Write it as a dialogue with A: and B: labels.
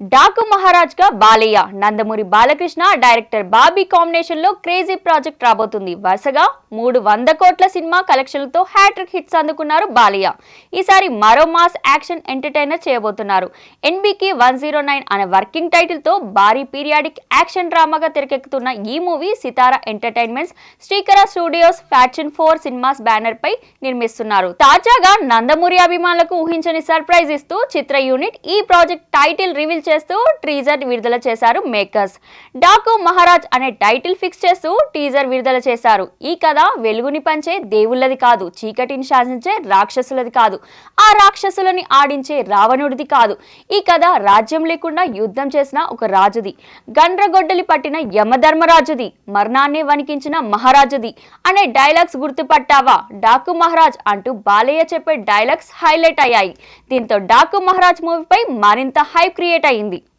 A: డాకు మహారాజ్గా బాలయ్య నందమూరి బాలకృష్ణ డైరెక్టర్ బాబీ కాంబినేషన్లో crazy project రాబోతుంది. వరుసగా మూడు వంద కోట్ల సినిమా కలెక్షన్లతో హ్యాట్రిక్ హిట్స్ అందుకున్నారు బాలయ్య. ఈసారి మరో మాస్ యాక్షన్ ఎంటర్టైనర్ చేయబోతున్నారు. ఎన్బికి వన్ జీరో నైన్ అనే వర్కింగ్ టైటిల్తో భారీ పీరియాడిక్ యాక్షన్ డ్రామాగా తెరకెక్కుతున్న ఈ movie Sithara entertainments Srikara studios faction four cinemas banner పై నిర్మిస్తున్నారు. తాజాగా నందమూరి అభిమానులకు ఊహించని సర్ప్రైజ్ ఇస్తూ చిత్ర యూనిట్ ఈ ప్రాజెక్ట్ టైటిల్ రివీల్ చేస్తూ ట్రీజర్ విడుదల చేశారు మేకర్స్. డాకు మహారాజ్ అనే టైటిల్ ఫిక్స్ చేస్తూ టీజర్ విడుదల చేశారు. ఈ కథ వెలుగుని పంచే దేవుళ్ళది కాదు చీకటిని శాసించే రాక్షసులది కాదు ఆ రాక్షసులని ఆడించే రావణుడిది కాదు. ఈ కథ రాజ్యం లేకుండా యుద్ధం చేసిన ఒక రాజుది. గండ్రగొడ్డలి పట్టిన యమధర్మరాజుది మరణాన్ని వణికించిన మహారాజుది అనే డైలాగ్స్ గుర్తుపట్టావా? డాకు మహారాజ్ అంటూ బాలయ్య చెప్పే డైలాగ్స్ హైలైట్ అయ్యాయి. దీంతో డాకు మహారాజ్ మూవీపై మరింత హైప్ క్రియేట్ అయింది